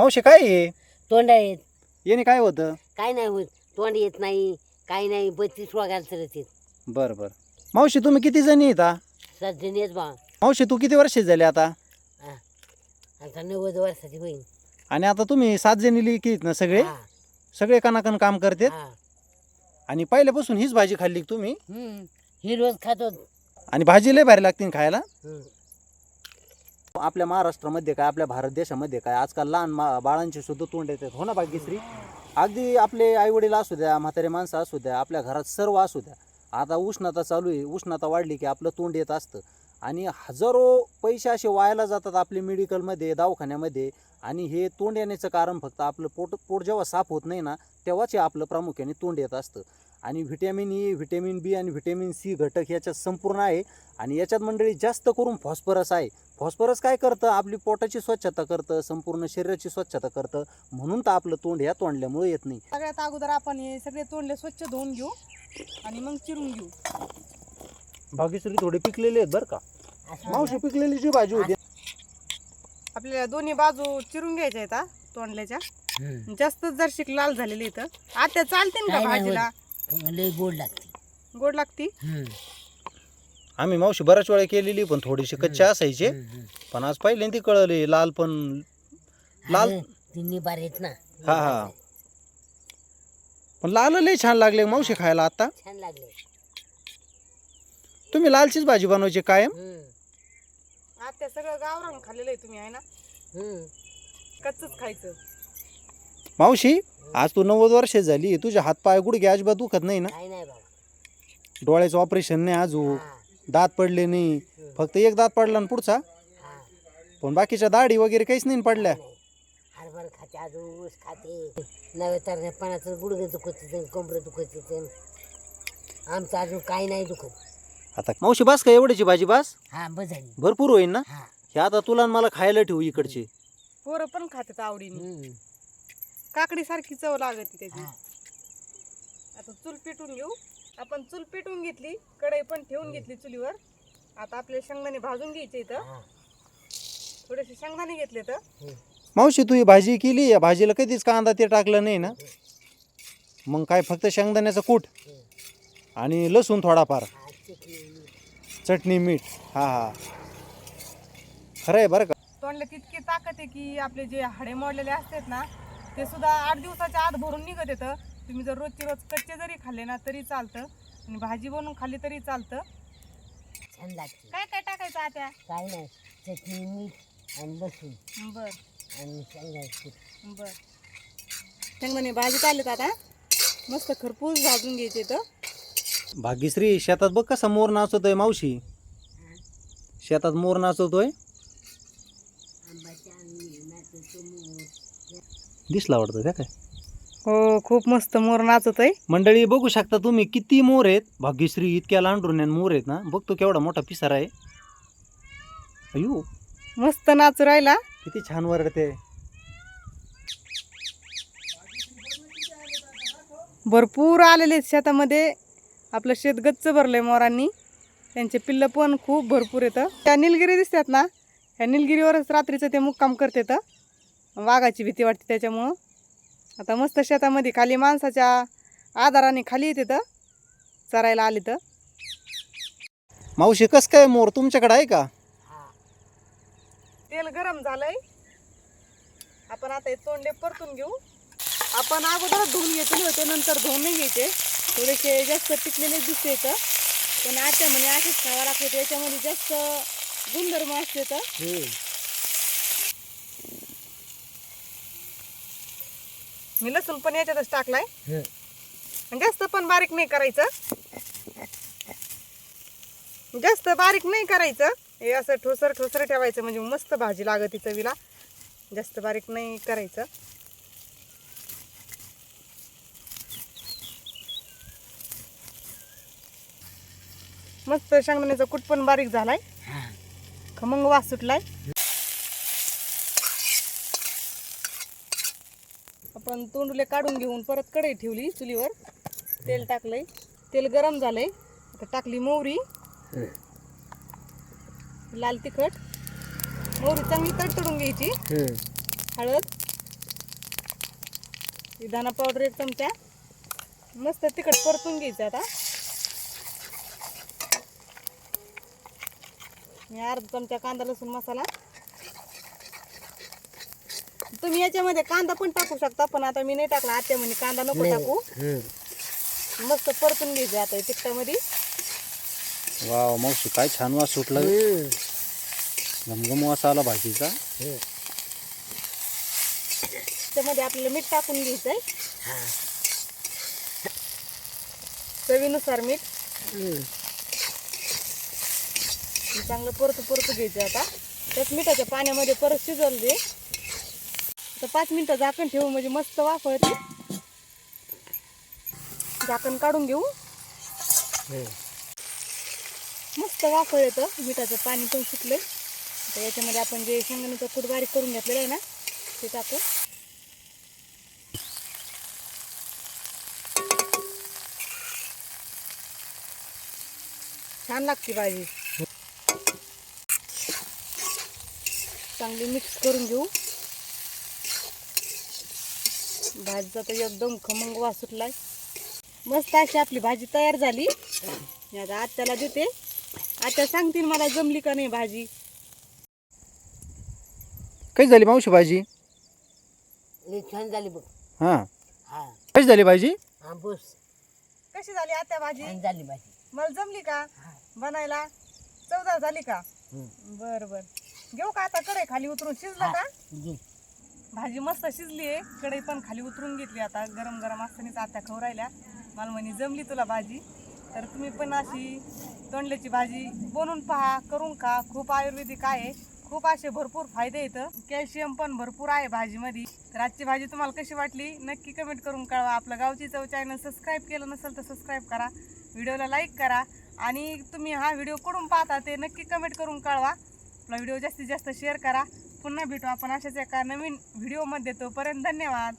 मावशी काय आहे? तोंड आहेत याने काय होतं? काय नाही होत. तोंड येत नाही काही नाही बत्तीस वागायला येत बरं बरं. मावशी तुम्ही किती जणी येता सध्या येत बा. मावशी तू किती वर्षे झाले आता? आता नव्वद वर्षाची होईल आणि आता तुम्ही सात जणी लिखी आहेत ना सगळे? हा, सगळे कनाकन काम करते हा. आणि पहिल्यापासून हीच भाजी खाल्ली का तुम्ही? हम्म. ही रोज खातो. आणि भाजी लय भारी लागते ना खायला? हम्म. आपल्या महाराष्ट्रामध्ये काय आपल्या भारत देशामध्ये काय आजकाल लहान मा बाळांचे सुद्धा तोंड येतात हो ना भाग्यश्री अगदी आपले आईवडील असू द्या म्हातारे माणसं असू द्या आपल्या घरात सर्व असू द्या. आता उष्णता चालू आहे. उष्णता वाढली की आपलं तोंड येत असतं. आणि हजारो पैसे असे वायाला जातात आपले मेडिकलमध्ये दवाखान्यामध्ये. आणि हे तोंड येण्याचं कारण फक्त आपलं पोट पोट जेव्हा साफ होत नाही ना तेव्हाच हे आपलं प्रामुख्याने तोंड येत असतं. आणि व्हिटॅमिन ई व्हिटॅमिन बी आणि व्हिटॅमिन सी घटक याच्यात संपूर्ण आहे. आणि याच्यात मंडळी जास्त करून फॉस्फरस आहे. फॉस्फरस काय करतं? आपली पोटाची स्वच्छता करतं संपूर्ण शरीराची स्वच्छता करतं. म्हणून तर आपलं तोंड ह्या तोंडल्यामुळे येत नाही. सगळ्यात अगोदर आपण हे सगळे तोंडले स्वच्छ धुवून घेऊ आणि मग चिरून घेऊ. भाग्यश्री थोडे पिकलेले आहेत बरं का? मावशी पिकलेली जी भाजी होती. आपल्याला दोन्ही बाजू चिरून घ्यायच्या आहेत हा, तोंडल्याच्या. जास्त जर शिक लाल झालेली इथं. आता चालते ना काय का भाजीला? लय गोड लागते. गोड लागती? हम्म. आम्ही मावशी बऱ्याच वेळा केलेली पण थोडीशी कच्चे असायचे. पण आज पहिल्यांदा कळले लाल पण लाल. अरे, ती निबार येत ना. हा हा. पण लाल लय छान लागले मावशी खायला आता. छान लागले. तुम्ही लालचीच भाजी बनवायची कायम? हम्म. आता सगळं गावरान खाल्लेलं आहे तुम्ही आहे ना? हम्म. कच्चच खायचं. मावशी आज तू नव्वद वर्ष झाली तुझे हात पाय गुडघे अजिबात दुखत नाही ना? काय नाही बाबा. डोळ्याचं ऑपरेशन नाही अजून. दात पडले नाही. फक्त एक दात पडला ना पुढचा? हा. पण बाकीच्या दाढी वगैरे काहीच नाही पडल्या? नाही. हरभरा खाते अजून ऊस खाते. नव्या तर पाण्याचं गुडघं दुखत आमचं अजून काही नाही दुखत. आता मावशी बास का एवढ्याची भाजी बास? हा भरपूर होईल ना? हा. हे आता तुला आणि मला खायला ठेवू इकडची. पोरं पण खातात आवडीने. हम्म. काकडी सारखी चव लागते त्याची. हा. आता चूल पेटून घेऊ. आपण चूल पेटून घेतली कढई पण ठेवून घेतली चुलीवर. आता आपले शेंगदाणे भाजून घ्यायचे इथं. हा. थोडेसे शेंगदाणे घेतले तर. मावशी तू ही भाजी केली या भाजीला कधीच कांदा ते टाकलं नाही ना? मग काय फक्त शेंगदाण्याचं कूट आणि लसूण थोडाफार. चटणी, मीठ. चटणी मीठ. हा हा. खरं आहे बरं का? तोंडला तितकी ताकद आहे की आपले जे हाडे मोडलेले असतात ना ते सुद्धा आठ दिवसाच्या आत भरून निघत येतं. तुम्ही जर रोजची रोज कच्चे जरी खाल्ले ना तरी चालतं. आणि भाजी बनवून खाल्ली तरी चालतं. छान लागते. काय काय टाकायचं आता? काय नाही. चटणी मीठ आणि लसूण. बर. आणि. बर. शेंगदाणे भाजीत आलेत आता. मस्त खरपूस भाजून घ्यायचे तर भाग्यश्री शेतात बघ कसा मोर नाचवतोय मावशी. शेतात मोर नाचवतोय आंबाच्या. दिसला वाटतं त्या काय? हो खूप मस्त मोर नाचत आहे. मंडळी बघू शकता तुम्ही किती मोर आहेत. भाग्यश्री इतक्या लांडून मोर आहेत ना. बघतो केवढा मोठा पिसारा आहे. अयो मस्त नाचू राहिला. किती छान वरडते भरपूर आलेले आहेत शेतामध्ये. आपलं शेत गच्च भरलंय मोरांनी. त्यांचे पिल्लं पण खूप भरपूर येतं. त्या निलगिरी दिसतात ना? ह्या निलगिरीवरच रात्रीचं ते मुक्काम करतात. वाघाची भीती वाटते त्याच्यामुळं. आता मस्त शेतामध्ये खाली माणसाच्या आधाराने खाली येते तर चरायला आले तर. मावशी कस काय मोर? तुमच्याकडे आहे का? हा. तेल गरम झालंय. आपण आता हे तोंडे परतून घेऊ. आपण अगोदर धुवून घेतले होते नंतर धुवून नाही घ्यायचे. थोडेसे जास्त टिकलेले दिसते तर. पण आता म्हणे असेच खावा लागते त्याच्यामध्ये जास्त गुणधर्म असते तर. मी लसूण पण याच्यातच टाकलाय. आणि जास्त पण बारीक नाही करायचं. जास्त बारीक नाही करायचं. हे असं ठोसर ठोसर ठेवायचं म्हणजे मस्त भाजी लागते चवीला. जास्त बारीक नाही करायचं. मस्त शेंगदाण्याचा कूट पण बारीक झालाय. हा. खमंग वास सुटलाय. आपण तोंडुले काढून घेऊन परत कढई ठेवली चुलीवर. तेल टाकलंय. तेल गरम झालंय. आता टाकली मोहरी. लाल तिखट. मोहरी चांगली तडतडून घ्यायची. हळद. धना पावडर एक चमचा. मस्त तिखट परतून घ्यायचं आता. मी अर्धा चमचा कांदा लसूण मसाला. तुम्ही याच्यामध्ये कांदा पण टाकू शकता पण आता मी नाही टाकला. आत्या म्हणे कांदा नको टाकू. मस्त परतून घ्यायचं आता तिखटामध्ये वाव मावशी काय छान वास सुटला. घमघम वास आला भाजीचा. त्यामध्ये आपल्याला मीठ टाकून घ्यायचंय. हा. चवीनुसार मीठ. चांगलं परतू परतू घ्यायचं आता. त्याच मिठाच्या पाण्यामध्ये परत शिजवलं दे. तर पाच मिनिटं झाकण ठेवू म्हणजे मस्त वाफळते. झाकण काढून घेऊ. मस्त वाफळ येतं. मिठाचं पाणी पण सुटलंय. आता याच्यामध्ये आपण जे शेंगदाण्याचं कूट बारीक करून घेतलेलं आहे ना ते टाकू. छान लागते भाजी. चांगली मिक्स करून घेऊ. भाजीचा तर एकदम खमंग वास सुटलाय. मस्त अशी आपली भाजी तयार झाली. मी आता आत्याला देते. आत्या सांगतील मला जमली का नाही भाजी. कशी झाली मावशी भाजी? लई छान झाली बघ. हां. हा. कशी झाली भाजी? आंबूस कशी झाली आत्या भाजी? छान झाली भाजी. मला जमली का? बनायला? चौदा झाली का? हं. बर बर. घेऊ का आता कडे खाली उतरून? शिजलं का? घे. भाजी मस्त शिजली आहे. कढई पण खाली उतरून घेतली आता. गरम गरम असतानाच आत्या खाऊ राहिल्या. मला म्हणे जमली तुला भाजी? तर तुम्ही पण अशी तोंडल्याची भाजी बनवून पहा करून खा. खूप आयुर्वेदिक आहे. खूप असे भरपूर फायदे येतं कॅल्शियम पण भरपूर आहे भाजीमध्ये. तर आजची भाजी तुम्हाला कशी वाटली? नक्की कमेंट करून कळवा. आपलं गावची चव चॅनल सबस्क्राईब केलं नसेल तर सबस्क्राईब करा. व्हिडिओला लाईक करा. आणि तुम्ही हा व्हिडिओ कुठून पाहता ते नक्की कमेंट करून कळवा. आपला व्हिडिओ जास्तीत जास्त शेअर करा. पुन्हा भेटू आपण अशाच एका नवीन व्हिडिओमध्ये तोपर्यंत धन्यवाद.